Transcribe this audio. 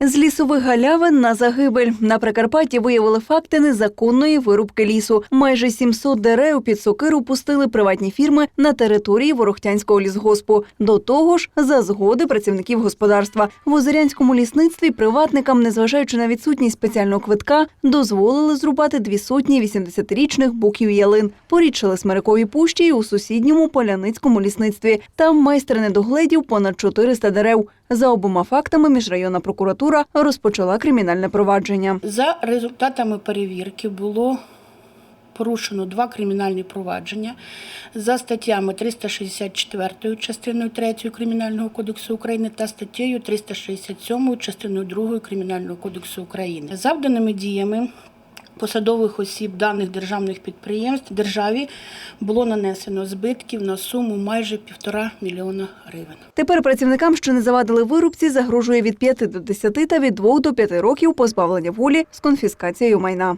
З лісових галявин на загибель на Прикарпатті виявили факти незаконної вирубки лісу. Майже 700 дерев під сокиру пустили приватні фірми на території Ворохтянського лісгоспу. До того ж, за згоди працівників господарства в озерянському лісництві приватникам, незважаючи на відсутність спеціального квитка, дозволили зрубати дві сотні 80-річних буків ялин. Порідшили смирикові пущі у сусідньому поляницькому лісництві. Там майстер недогледів понад 400 дерев. За обома фактами міжрайонна прокуратура розпочала кримінальне провадження. За результатами перевірки було порушено два кримінальні провадження за статтями 364 частиною 3 Кримінального кодексу України та статтею 367 частиною 2 Кримінального кодексу України. Завданими діями посадових осіб даних державних підприємств державі було нанесено збитків на суму майже півтора мільйона гривень. Тепер працівникам, що не завадили вирубці, загрожує від 5 до 10 та від 2 до 5 років позбавлення волі з конфіскацією майна.